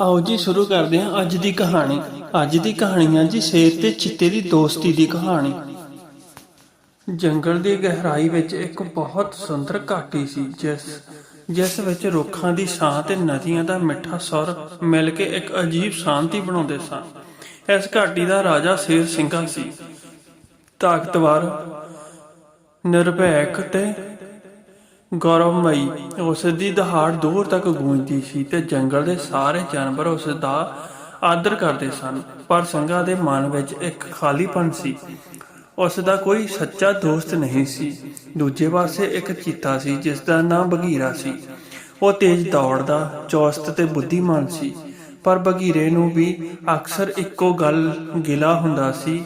ਆਓ ਜੀ ਸ਼ੁਰੂ ਕਰਦੇ ਹਾਂ ਅੱਜ ਦੀ ਕਹਾਣੀ। ਅੱਜ ਦੀ ਕਹਾਣੀ ਹੈ ਜੀ ਸ਼ੇਰ ਤੇ ਚਿੱਤੇ ਦੀ ਦੋਸਤੀ ਦੀ ਕਹਾਣੀ। ਜੰਗਲ ਦੀ ਗਹਿਰਾਈ ਵਿੱਚ ਇੱਕ ਬਹੁਤ ਸੁੰਦਰ ਘਾਟੀ ਸੀ, ਜਿਸ ਜਿਸ ਵਿੱਚ ਰੁੱਖਾਂ ਦੀ ਛਾਂ ਤੇ ਨਦੀਆਂ ਦਾ ਮਿੱਠਾ ਸੁਰ ਮਿਲ ਕੇ ਇੱਕ ਅਜੀਬ ਸ਼ਾਂਤੀ ਬਣਾਉਂਦੇ ਸਨ। ਇਸ ਘਾਟੀ ਦਾ ਰਾਜਾ ਸ਼ੇਰ ਸਿੰਘਾ ਸੀ। ਤਾਕਤਵਰ, ਨਿਰਭੈਕ ਤੇ ਗੌਰਵਮਈ, ਉਸ ਦੀ ਦਹਾੜ ਦੂਰ ਤੱਕ ਗੂੰਜਦੀ ਸੀ ਤੇ ਜੰਗਲ ਦੇ ਸਾਰੇ ਜਾਨਵਰ ਉਸ ਦਾ ਆਦਰ ਕਰਦੇ ਸਨ, ਪਰ ਸਿੰਘਾਂ ਦੇ ਮਨ ਵਿੱਚ ਇੱਕ ਖਾਲੀਪਨ ਸੀ। ਉਸ ਦਾ ਕੋਈ ਸੱਚਾ ਦੋਸਤ ਨਹੀਂ ਸੀ। ਦੂਜੇ ਪਾਸੇ ਇੱਕ ਚੀਤਾ ਸੀ, ਜਿਸ ਦਾ ਨਾਮ ਬਗੀਰਾ ਸੀ। ਉਹ ਤੇਜ਼ ਦੌੜਦਾ, ਚੌਸਤ ਤੇ ਬੁੱਧੀਮਾਨ ਸੀ, ਪਰ ਬਗੀਰੇ ਨੂੰ ਵੀ ਅਕਸਰ ਇੱਕੋ ਗੱਲ ਗਿਲਾ ਹੁੰਦਾ ਸੀ,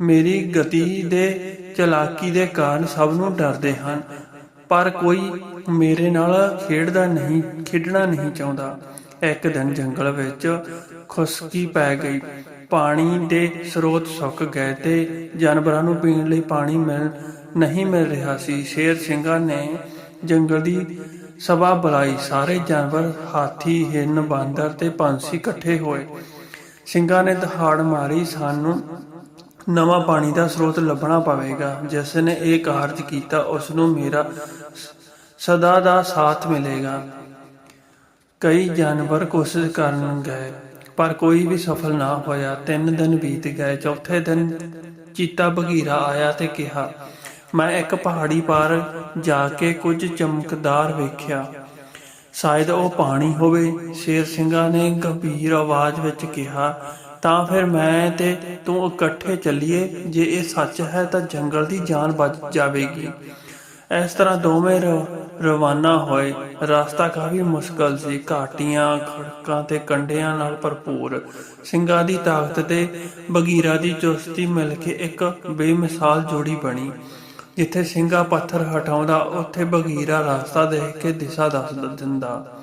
ਮੇਰੀ ਗਤੀ ਦੇ ਚਲਾਕੀ ਦੇ ਕਾਰਨ ਸਭ ਨੂੰ ਡਰਦੇ ਹਨ ਪਰ ਕੋਈ ਮੇਰੇ ਨਾਲ ਖੇਡਦਾ ਨਹੀਂ, ਖੇਡਣਾ ਨਹੀਂ ਚਾਹੁੰਦਾ। ਇੱਕ ਦਿਨ ਜੰਗਲ ਵਿੱਚ ਖੁਸ਼ਕੀ ਪੈ ਗਈ। ਪਾਣੀ ਦੇ ਸਰੋਤ ਸੁੱਕ ਗਏ ਤੇ ਜਾਨਵਰਾਂ ਨੂੰ ਪੀਣ ਲਈ ਪਾਣੀ ਮਿਲ, ਨਹੀਂ ਮਿਲ ਰਿਹਾ ਸੀ। ਸ਼ੇਰ ਸਿੰਘਾਂ ਨੇ ਜੰਗਲ ਦੀ ਸਭਾ ਬੁਲਾਈ। ਸਾਰੇ ਜਾਨਵਰ ਹਾਥੀ, ਹਿਰਨ, ਬਾਂਦਰ ਤੇ ਪੰਛੀ ਇਕੱਠੇ ਹੋਏ। ਸਿੰਘਾਂ ਨੇ ਦਹਾੜ ਮਾਰੀ। ਸਾਨੂੰ ਨਵਾਂ ਪਾਣੀ ਦਾ ਸਰੋਤ ਲੱਭਣਾ ਪਵੇਗਾ। ਜਿਸ ਨੇ ਇਹ ਕਾਰਜ ਕੀਤਾ, ਉਸ ਨੂੰ ਮੇਰਾ ਸਦਾ ਦਾ ਸਾਥ ਮਿਲੇਗਾ। ਕਈ ਜਾਨਵਰ ਕੋਸ਼ਿਸ਼ ਕਰਨ ਗਏ, ਪਰ ਕੋਈ ਵੀ ਸਫਲ ਨਾ ਹੋਇਆ। ਤਿੰਨ ਦਿਨ ਬੀਤ ਗਏ, ਚੌਥੇ ਦਿਨ ਚੀਤਾ ਬਗੀਰਾ ਆਇਆ ਤੇ ਕਿਹਾ, ਮੈਂ ਇੱਕ ਪਹਾੜੀ ਪਾਰ ਜਾ ਕੇ ਕੁਝ ਚਮਕਦਾਰ ਵੇਖਿਆ। ਸ਼ਾਇਦ ਉਹ ਪਾਣੀ ਹੋਵੇ। ਸ਼ੇਰ ਸਿੰਘਾਂ ਨੇ ਗੰਭੀਰ ਆਵਾਜ਼ ਵਿੱਚ ਕਿਹਾ ਤਾਂ ਫਿਰ ਮੈਂ ਤੇ ਤੂੰ ਇਕੱਠੇ ਚੱਲੀਏ। ਜੇ ਇਹ ਸੱਚ ਹੈ ਤਾਂ ਜੰਗਲ ਦੀ ਜਾਨ ਬਚ ਜਾਵੇਗੀ। ਇਸ ਤਰ੍ਹਾਂ ਦੋਵੇਂ ਰਵਾਨਾ ਹੋਏ। ਰਸਤਾ ਕਾਫੀ ਮੁਸ਼ਕਲ ਸੀ। ਘਾਟੀਆਂ, ਖੜਕਾਂ ਤੇ ਕੰਢਿਆਂ ਨਾਲ ਭਰਪੂਰ। ਸਿੰਘਾਂ ਦੀ ਤਾਕਤ ਤੇ ਬਗੀਰਾ ਦੀ ਚੁਸਤੀ ਮਿਲ ਕੇ ਇੱਕ ਬੇਮਿਸਾਲ ਜੋੜੀ ਬਣੀ। ਜਿੱਥੇ ਸਿੰਘਾ ਪੱਥਰ ਹਟਾਉਂਦਾ, ਉੱਥੇ ਬਗੀਰਾ ਰਸਤਾ ਦੇਖ ਕੇ ਦਿਸ਼ਾ ਦੱਸ ਦਿੰਦਾ।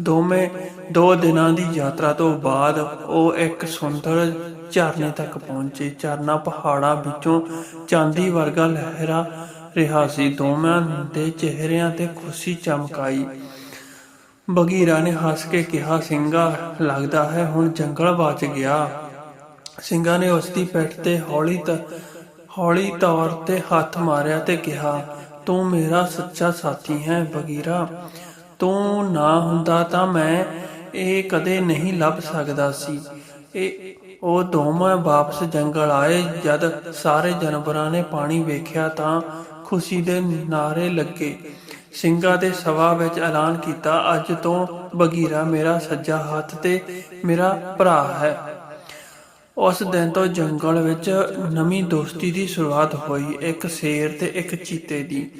ਦੋਵੇਂ ਦੋ ਦਿਨਾਂ ਦੀ ਯਾਤਰਾ ਤੋਂ ਬਾਅਦ ਉਹ ਇੱਕ ਸੁੰਦਰ ਝਰਨੇ ਤੱਕ ਪਹੁੰਚੇ। ਝਰਨਾ ਪਹਾੜਾਂ ਵਿੱਚੋਂ ਚਾਂਦੀ ਵਰਗਾ ਲਹਿਰਾ ਰਿਹਾ ਸੀ। ਦੋਵਾਂ ਦੇ ਚਿਹਰਿਆਂ ਤੇ ਖੁਸ਼ੀ ਚਮਕਾਈ। ਬਗੀਰਾ ਨੇ ਹੱਸ ਕੇ ਕਿਹਾ, ਸਿੰਘਾ, ਲੱਗਦਾ ਹੈ ਹੁਣ ਜੰਗਲ ਬਚ ਗਿਆ। ਸਿੰਘਾ ਨੇ ਉਸ ਦੀ ਪਿੱਠ ਤੇ ਹੌਲੀ ਹੌਲੀ ਤੌਰ ਤੇ ਹੱਥ ਮਾਰਿਆ ਤੇ ਕਿਹਾ, ਤੂੰ ਮੇਰਾ ਸੱਚਾ ਸਾਥੀ ਹੈ ਬਗੀਰਾ। ਤੂੰ ਨਾ ਹੁੰਦਾ ਤਾਂ ਮੈਂ ਇਹ ਕਦੇ ਨਹੀਂ ਲੱਭ ਸਕਦਾ ਸੀ। ਇਹ, ਉਹ ਦੋਵੇਂ ਵਾਪਸ ਜੰਗਲ ਆਏ। ਜਦ ਸਾਰੇ ਜਾਨਵਰਾਂ ਨੇ ਪਾਣੀ ਵੇਖਿਆ ਤਾਂ ਖੁਸ਼ੀ ਦੇ ਨਾਰੇ ਲੱਗੇ। ਸਿੰਘਾਂ ਦੇ ਸਭਾ ਵਿੱਚ ਐਲਾਨ ਕੀਤਾ, ਅੱਜ ਤੋਂ ਬਗੀਰਾ ਮੇਰਾ ਸੱਜਾ ਹੱਥ ਤੇ ਮੇਰਾ ਭਰਾ ਹੈ। ਉਸ ਦਿਨ ਤੋਂ ਜੰਗਲ ਵਿੱਚ ਨਵੀਂ ਦੋਸਤੀ ਦੀ ਸ਼ੁਰੂਆਤ ਹੋਈ, ਇੱਕ ਸ਼ੇਰ ਤੇ ਇੱਕ ਚੀਤੇ ਦੀ।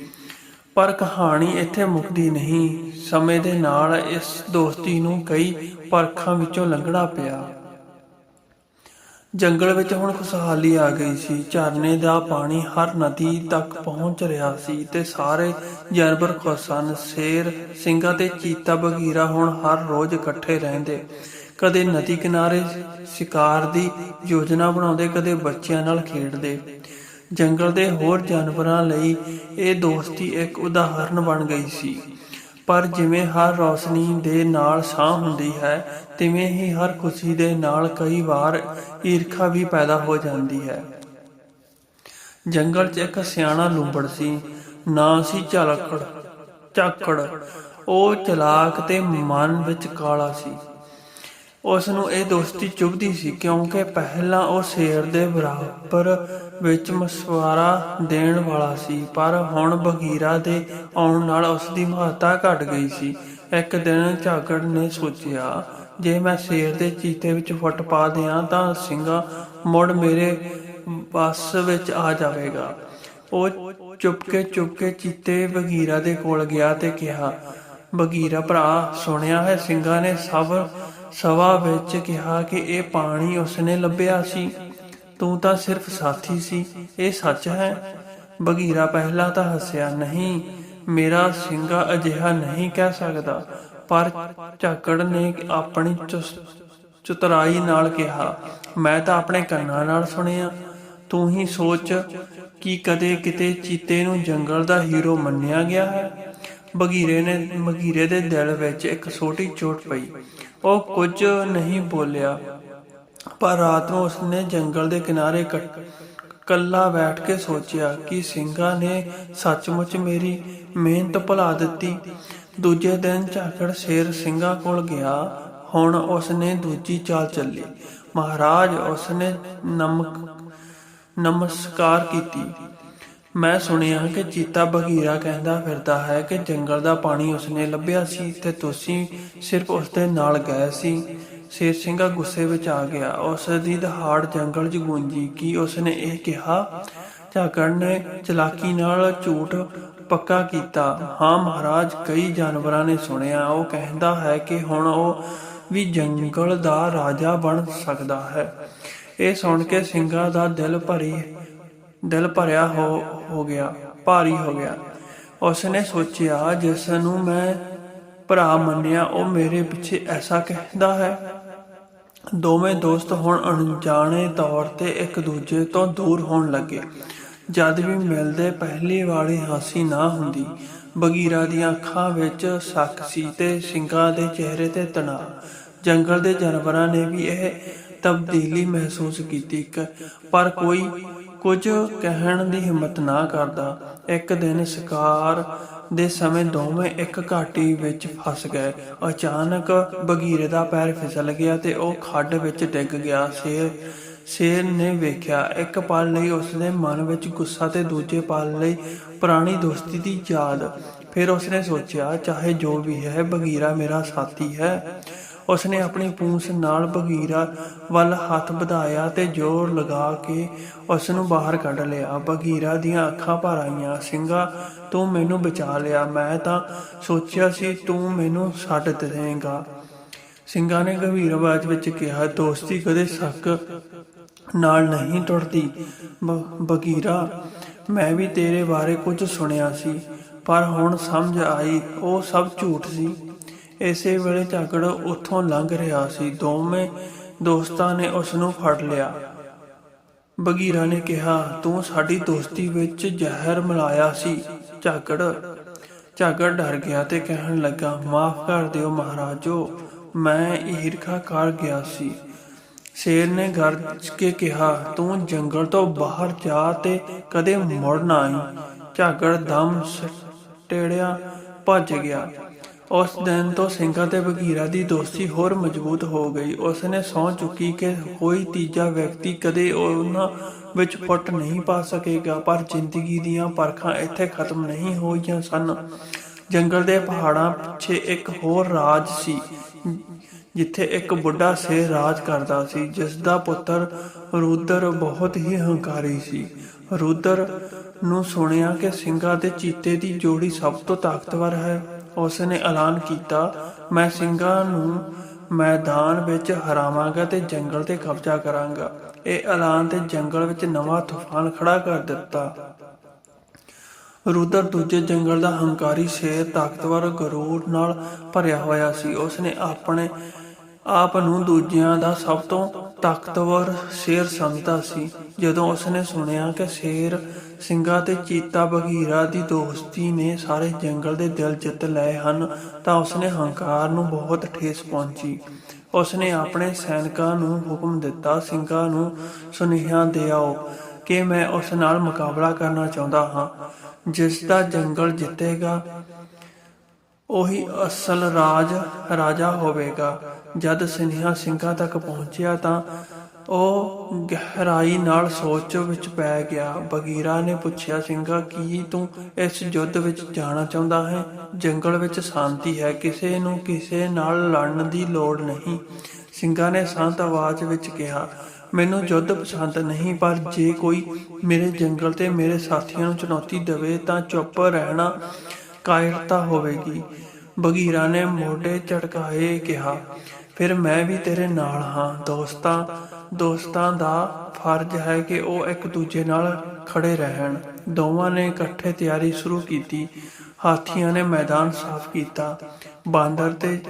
ਪਰ ਕਹਾਣੀ ਇੱਥੇ ਮੁੱਕਦੀ ਨਹੀਂ। ਸਮੇਂ ਦੇ ਨਾਲ ਇਸ ਦੋਸਤੀ ਨੂੰ ਕਈ ਪਰਖਾਂ ਵਿੱਚੋਂ ਲੰਘਣਾ ਪਿਆ। ਜੰਗਲ ਵਿੱਚ ਹੁਣ ਖੁਸ਼ਹਾਲੀ ਆ ਗਈ ਸੀ। ਝਰਨੇ ਦਾ ਪਾਣੀ ਹਰ ਨਦੀ ਤੱਕ ਪਹੁੰਚ ਰਿਹਾ ਸੀ ਤੇ ਸਾਰੇ ਜਾਨਵਰ ਖੁਸ਼ ਸਨ। ਸ਼ੇਰ, ਸਿੰਘਾਂ ਤੇ ਚੀਤਾ ਬਗੀਰਾ ਹੁਣ ਹਰ ਰੋਜ਼ ਇਕੱਠੇ ਰਹਿੰਦੇ। ਕਦੇ ਨਦੀ ਕਿਨਾਰੇ ਸ਼ਿਕਾਰ ਦੀ ਯੋਜਨਾ ਬਣਾਉਂਦੇ, ਕਦੇ ਬੱਚਿਆਂ ਨਾਲ ਖੇਡਦੇ। ਜੰਗਲ ਦੇ ਹੋਰ ਜਾਨਵਰਾਂ ਲਈ ਇਹ ਦੋਸਤੀ ਇੱਕ ਉਦਾਹਰਨ ਬਣ ਗਈ ਸੀ। ਪਰ ਜਿਵੇਂ ਹਰ ਰੌਸ਼ਨੀ ਦੇ ਨਾਲ ਛਾਂ ਹੁੰਦੀ ਹੈ, ਤਿਵੇਂ ਹੀ ਹਰ ਖੁਸ਼ੀ ਦੇ ਨਾਲ ਕਈ ਵਾਰ ਈਰਖਾ ਵੀ ਪੈਦਾ ਹੋ ਜਾਂਦੀ ਹੈ। ਜੰਗਲ 'ਚ ਇੱਕ ਸਿਆਣਾ ਲੂੰਬੜ ਸੀ, ਨਾਂ ਸੀ ਝਲਕੜ, ਝਾਕੜ। ਉਹ ਚਲਾਕ ਤੇ ਮਨ ਵਿੱਚ ਕਾਲਾ ਸੀ। ਉਸ ਨੂੰ ਇਹ ਦੋਸਤੀ ਚੁਭਦੀ ਸੀ ਕਿਉਂਕਿ ਪਹਿਲਾਂ ਉਹ ਸ਼ੇਰ ਦੇ ਬਰਾਬਰ ਵਿੱਚ ਮਸ਼ਵਰਾ ਦੇਣ ਵਾਲਾ ਸੀ, ਪਰ ਹੁਣ ਬਗੀਰਾ ਦੇ ਆਉਣ ਨਾਲ ਉਸ ਦੀ ਮਹੱਤਤਾ ਘਟ ਗਈ ਸੀ। ਇੱਕ ਦਿਨ ਝਾਗੜ ਨੇ ਸੋਚਿਆ, ਜੇ ਮੈਂ ਸ਼ੇਰ ਦੇ ਚੀਤੇ ਵਿੱਚ ਫੁੱਟ ਪਾ ਦਿਆਂ ਤਾਂ ਸਿੰਘਾ ਮੁੜ ਮੇਰੇ ਬੱਸ ਵਿੱਚ ਆ ਜਾਵੇਗਾ। ਉਹ ਚੁੱਪਕੇ ਚੁੱਪਕੇ ਚੀਤੇ ਬਗੀਰਾ ਦੇ ਕੋਲ ਗਿਆ ਤੇ ਕਿਹਾ, ਬਗੀਰਾ ਭਰਾ, ਸੁਣਿਆ ਹੈ ਸਿੰਘਾਂ ਨੇ ਸਭ ਸਵਾ ਵਿੱਚ ਕਿਹਾ ਕਿ ਇਹ ਪਾਣੀ ਉਸਨੇ ਲੱਭਿਆ ਸੀ। ਤੂੰ ਤਾਂ ਸਿਰਫ ਸਾਥੀ ਸੀ, ਇਹ ਸੱਚ ਹੈ? ਬਗੀਰਾ ਪਹਿਲਾਂ ਤਾਂ ਹੱਸਿਆ, ਨਹੀਂ, ਮੇਰਾ ਸਿੰਘਾ ਅਜਿਹਾ ਨਹੀਂ ਕਹਿ ਸਕਦਾ। ਪਰ ਝਾਕੜ ਨੇ ਆਪਣੀ ਚੁਸ- ਚਤੁਰਾਈ ਨਾਲ ਕਿਹਾ, ਮੈਂ ਤਾਂ ਆਪਣੇ ਕੰਨਾਂ ਨਾਲ ਸੁਣਿਆ। ਤੂੰ ਹੀ ਸੋਚ ਕਿ ਕਦੇ ਕਿਤੇ ਚੀਤੇ ਨੂੰ ਜੰਗਲ ਦਾ ਹੀਰੋ ਮੰਨਿਆ ਗਿਆ ਹੈ? ਬਗੀਰੇ ਨੇ ਬਗੀਰੇ ਦੇ ਦਿਲ ਵਿੱਚ ਇੱਕ ਛੋਟੀ ਚੋਟ ਪਈ। ਉਹ ਕੁਝ ਨਹੀਂ ਬੋਲਿਆ, ਪਰ ਰਾਤ ਨੂੰ ਉਸਨੇ ਜੰਗਲ ਦੇ ਕਿਨਾਰੇ ਕੱਲਾ ਬੈਠ ਕੇ ਸੋਚਿਆ ਕਿ ਸਿੰਘਾਂ ਨੇ ਸੱਚਮੁੱਚ ਮੇਰੀ ਮਿਹਨਤ ਭੁਲਾ ਦਿੱਤੀ। ਦੂਜੇ ਦਿਨ ਝਾਕੜ ਸ਼ੇਰ ਸਿੰਘਾਂ ਕੋਲ ਗਿਆ। ਹੁਣ ਉਸਨੇ ਦੂਜੀ ਚਾਲ ਚੱਲੀ। ਮਹਾਰਾਜ ਉਸਨੇ ਨਮਕ, ਨਮਸਕਾਰ ਕੀਤੀ। ਮੈਂ ਸੁਣਿਆ ਕਿ ਚੀਤਾ ਬਗੀਰਾ ਕਹਿੰਦਾ ਫਿਰਦਾ ਹੈ ਕਿ ਜੰਗਲ ਦਾ ਪਾਣੀ ਉਸਨੇ ਲੱਭਿਆ ਸੀ ਤੇ ਤੁਸੀਂ ਸਿਰਫ ਉਸਦੇ ਨਾਲ ਗਏ ਸੀ। ਸ਼ੇਰ ਸਿੰਘਾ ਗੁੱਸੇ ਵਿੱਚ ਆ ਗਿਆ। ਉਸ ਦੀ ਦਹਾੜ ਜੰਗਲ 'ਚ ਗੂੰਜੀ। ਕਿ ਉਸਨੇ ਇਹ ਕਿਹਾ? ਝਾਕੜ ਨੇ ਚਲਾਕੀ ਨਾਲ ਝੂਠ ਪੱਕਾ ਕੀਤਾ। ਹਾਂ ਮਹਾਰਾਜ, ਕਈ ਜਾਨਵਰਾਂ ਨੇ ਸੁਣਿਆ। ਉਹ ਕਹਿੰਦਾ ਹੈ ਕਿ ਹੁਣ ਉਹ ਵੀ ਜੰਗਲ ਦਾ ਰਾਜਾ ਬਣ ਸਕਦਾ ਹੈ। ਇਹ ਸੁਣ ਕੇ ਸਿੰਘਾਂ ਦਾ ਦਿਲ ਭਰੀ ਦਿਲ ਭਰਿਆ ਹੋ ਹੋ ਗਿਆ, ਭਾਰੀ ਹੋ ਗਿਆ। ਉਸਨੇ ਸੋਚਿਆ ਜਿਸ ਨੂੰ ਮੈਂ ਭਰਾ ਮੰਨਿਆ, ਉਹ ਮੇਰੇ ਪਿੱਛੇ ਐਸਾ ਕਹਿੰਦਾ ਹੈ। ਦੋਵੇਂ ਦੋਸਤ ਹੁਣ ਅਣਜਾਣੇ ਤੌਰ ਤੇ ਇੱਕ ਦੂਜੇ ਤੋਂ ਦੂਰ ਹੋਣ ਲੱਗੇ। ਜਦ ਵੀ ਮਿਲਦੇ, ਪਹਿਲੀ ਵਾਲੀ ਹਾਸੀ ਨਾ ਹੁੰਦੀ। ਬਗੀਰਾ ਦੀਆਂ ਅੱਖਾਂ ਵਿੱਚ ਸ਼ੱਕ ਸੀ ਤੇ ਸਿੰਘਾਂ ਦੇ ਚਿਹਰੇ ਤੇ ਤਣਾਅ। ਜੰਗਲ ਦੇ ਜਾਨਵਰਾਂ ਨੇ ਵੀ ਇਹ ਤਬਦੀਲੀ ਮਹਿਸੂਸ ਕੀਤੀ। ਪਰ ਕੋਈ ਕੁਝ ਕਹਿਣ ਦੀ ਹਿੰਮਤ ਨਾ ਕਰਦਾ। ਇੱਕ ਦਿਨ ਸ਼ਿਕਾਰ ਦੇ ਸਮੇਂ ਦੋਵੇਂ ਇੱਕ ਘਾਟੀ ਵਿੱਚ ਫਸ ਗਏ। ਅਚਾਨਕ ਬਗੀਰੇ ਦਾ ਪੈਰ ਫਿਸਲ ਗਿਆ ਤੇ ਉਹ ਖੱਡ ਵਿੱਚ ਡਿੱਗ ਗਿਆ। ਸ਼ੇਰ ਸ਼ੇਰ ਨੇ ਵੇਖਿਆ, ਇੱਕ ਪਲ ਲਈ ਉਸਦੇ ਮਨ ਵਿੱਚ ਗੁੱਸਾ ਤੇ ਦੂਜੇ ਪਲ ਲਈ ਪੁਰਾਣੀ ਦੋਸਤੀ ਦੀ ਯਾਦ। ਫਿਰ ਉਸਨੇ ਸੋਚਿਆ, ਚਾਹੇ ਜੋ ਵੀ ਹੈ, ਬਗੀਰਾ ਮੇਰਾ ਸਾਥੀ ਹੈ। ਉਸਨੇ ਆਪਣੀ ਪੂੰਛ ਨਾਲ ਬਗੀਰਾ ਵੱਲ ਹੱਥ ਵਧਾਇਆ ਤੇ ਜ਼ੋਰ ਲਗਾ ਕੇ ਉਸ ਨੂੰ ਬਾਹਰ ਕੱਢ ਲਿਆ। ਬਗੀਰਾ ਦੀਆਂ ਅੱਖਾਂ ਭਰ ਆਈਆਂ। ਸਿੰਘਾ, ਤੂੰ ਮੈਨੂੰ ਬਚਾ ਲਿਆ। ਮੈਂ ਤਾਂ ਸੋਚਿਆ ਸੀ ਤੂੰ ਮੈਨੂੰ ਛੱਡ ਦੇਵੇਂਗਾ। ਸਿੰਘਾ ਨੇ ਗੰਭੀਰ ਆਵਾਜ਼ ਵਿੱਚ ਕਿਹਾ, ਦੋਸਤੀ ਕਦੇ ਸ਼ੱਕ ਨਾਲ ਨਹੀਂ ਟੁੱਟਦੀ। ਬਗੀਰਾ, ਮੈਂ ਵੀ ਤੇਰੇ ਬਾਰੇ ਕੁਝ ਸੁਣਿਆ ਸੀ, ਪਰ ਹੁਣ ਸਮਝ ਆਈ, ਉਹ ਸਭ ਝੂਠ ਸੀ। ਇਸੇ ਵੇਲੇ ਝਾਕੜ ਉੱਥੋਂ ਲੰਘ ਰਿਹਾ ਸੀ। ਦੋਵੇਂ ਦੋਸਤਾਂ ਨੇ ਉਸ ਨੂੰ ਫੜ ਲਿਆ। ਬਗੀਰਾ ਨੇ ਕਿਹਾ, ਤੂੰ ਸਾਡੀ ਦੋਸਤੀ ਵਿੱਚ ਜ਼ਹਿਰ ਮਿਲਾਇਆ ਸੀ। ਝਾਕੜ ਝਾਗੜ ਡਰ ਗਿਆ ਤੇ ਕਹਿਣ ਲੱਗਾ, ਮਾਫ ਕਰ ਦਿਓ ਮਹਾਰਾਜੋ, ਮੈਂ ਈਰਖਾ ਕਰ ਗਿਆ ਸੀ। ਸ਼ੇਰ ਨੇ ਗਰਜ ਕੇ ਕਿਹਾ, ਤੂੰ ਜੰਗਲ ਤੋਂ ਬਾਹਰ ਜਾ ਤੇ ਕਦੇ ਮੁੜ ਨਾ ਆਈ। ਝਾਗੜ ਦਮ ਸਟੇੜਿਆ ਭੱਜ ਗਿਆ। ਉਸ ਦਿਨ ਤੋਂ ਸਿੰਘਾਂ ਤੇ ਬਗੀਰਾ ਦੀ ਦੋਸਤੀ ਹੋਰ ਮਜ਼ਬੂਤ ਹੋ ਗਈ। ਉਸ ਨੇ ਸਹੁੰ ਚੁੱਕੀ ਕਿ ਕੋਈ ਤੀਜਾ ਵਿਅਕਤੀ ਕਦੇ ਉਹਨਾਂ ਵਿੱਚ ਫੁੱਟ ਨਹੀਂ ਪਾ ਸਕੇਗਾ, ਪਰ ਜ਼ਿੰਦਗੀ ਦੀਆਂ ਪਰਖਾਂ ਇੱਥੇ ਖਤਮ ਨਹੀਂ ਹੋਈਆਂ ਸਨ। ਜੰਗਲ ਦੇ ਪਹਾੜਾਂ ਪਿੱਛੇ ਇੱਕ ਹੋਰ ਰਾਜ ਸੀ, ਜਿੱਥੇ ਇੱਕ ਬੁੱਢਾ ਸ਼ੇਰ ਰਾਜ ਕਰਦਾ ਸੀ ਜਿਸ ਦਾ ਪੁੱਤਰ ਰੂਦਰ ਬਹੁਤ ਹੀ ਹੰਕਾਰੀ ਸੀ। ਰੂਦਰ ਨੂੰ ਸੁਣਿਆ ਕਿ ਸਿੰਘਾਂ ਤੇ ਚੀਤੇ ਦੀ ਜੋੜੀ ਸਭ ਤੋਂ ਤਾਕਤਵਰ ਹੈ। ਉਸ ਨੇ ਐਲਾਨ ਕੀਤਾ, ਮੈਂ ਸਿੰਘਾਂ ਨੂੰ ਮੈਦਾਨ ਵਿੱਚ ਹਰਾਵਾਂਗਾ ਤੇ ਜੰਗਲ ਤੇ ਕਬਜ਼ਾ ਕਰਾਂਗਾ। ਇਹ ਐਲਾਨ ਤੇ ਜੰਗਲ ਵਿੱਚ ਨਵਾਂ ਤੂਫਾਨ ਖੜਾ ਕਰ ਦਿੱਤਾ। ਰੁਦਰ ਦੂਜੇ ਜੰਗਲ ਦਾ ਹੰਕਾਰੀ ਸ਼ੇਰ ਤਾਕਤਵਰ ਗਰੂਰ ਨਾਲ ਭਰਿਆ ਹੋਇਆ ਸੀ। ਉਸਨੇ ਆਪਣੇ ਆਪ ਨੂੰ ਦੂਜਿਆਂ ਦਾ ਸਭ ਤੋਂ ਤਾਕਤਵਰ ਸ਼ੇਰ ਸਮਝਦਾ ਸੀ। ਜਦੋਂ ਉਸਨੇ ਸੁਣਿਆ ਕਿ ਸ਼ੇਰ ਸਿੰਘਾਂ ਤੇ ਚੀਤਾ ਬਗੀਰਾ ਦੀ ਦੋਸਤੀ ਨੇ ਸਾਰੇ ਜੰਗਲ ਦੇ ਦਿਲ ਜਿੱਤ ਲਏ ਹਨ, ਤਾਂ ਉਸਨੇ ਹੰਕਾਰ ਨੂੰ ਬਹੁਤ ਠੇਸ ਪਹੁੰਚੀ। ਉਸਨੇ ਆਪਣੇ ਸੈਨਿਕਾਂ ਨੂੰ ਹੁਕਮ ਦਿੱਤਾ, ਸਿੰਘਾਂ ਨੂੰ ਸੁਨੇਹਾ ਦਿਆਓ ਕਿ ਮੈਂ ਉਸ ਨਾਲ ਮੁਕਾਬਲਾ ਕਰਨਾ ਚਾਹੁੰਦਾ ਹਾਂ। ਜਿਸ ਦਾ ਜੰਗਲ ਜਿੱਤੇਗਾ, ਉਹੀ ਅਸਲ ਰਾਜ ਰਾਜਾ ਹੋਵੇਗਾ। ਜਦ ਸੁਨੇਹਾ ਸਿੰਘਾਂ ਤੱਕ ਪਹੁੰਚਿਆ ਤਾਂ ਉਹ ਗਹਿਰਾਈ ਨਾਲ ਸੋਚ ਵਿੱਚ ਪੈ ਗਿਆ। ਬਗੀਰਾ ਨੇ ਪੁੱਛਿਆ, ਸਿੰਘਾ, ਕੀ ਤੂੰ ਇਸ ਯੁੱਧ ਵਿੱਚ ਜਾਣਾ ਚਾਹੁੰਦਾ ਹੈ? ਜੰਗਲ ਵਿੱਚ ਸ਼ਾਂਤੀ ਹੈ, ਕਿਸੇ ਨੂੰ ਕਿਸੇ ਨਾਲ ਲੜਨ ਦੀ ਲੋੜ ਨਹੀਂ। ਸਿੰਘਾ ਨੇ ਸ਼ਾਂਤ ਆਵਾਜ਼ ਵਿੱਚ ਕਿਹਾ, ਮੈਨੂੰ ਯੁੱਧ ਪਸੰਦ ਨਹੀਂ, ਪਰ ਜੇ ਕੋਈ ਮੇਰੇ ਜੰਗਲ ਤੇ ਮੇਰੇ ਸਾਥੀਆਂ ਨੂੰ ਚੁਣੌਤੀ ਦੇਵੇ, ਤਾਂ ਚੁੱਪ ਰਹਿਣਾ ਕਾਇਰਤਾ ਹੋਵੇਗੀ। ਬਗੀਰਾ ਨੇ ਮੋਢੇ ਝਟਕਾਏ ਕਿਹਾ ਫਿਰ ਮੈਂ ਵੀ ਤੇਰੇ ਨਾਲ ਹਾਂ। ਦੋਸਤਾਂ ਦੋਸਤਾਂ ਦਾ ਫਰਜ਼ ਹੈ ਕਿ ਉਹ ਇੱਕ ਦੂਜੇ ਨਾਲ ਖੜੇ ਰਹਿਣ। ਦੋਵਾਂ ਨੇ ਇਕੱਠੇ ਤਿਆਰੀ ਸ਼ੁਰੂ ਕੀਤੀ। ਹਾਥੀਆਂ ਨੇ ਮੈਦਾਨ ਸਾਫ਼ ਕੀਤਾ। ਬਾਂਦਰ ਤੇ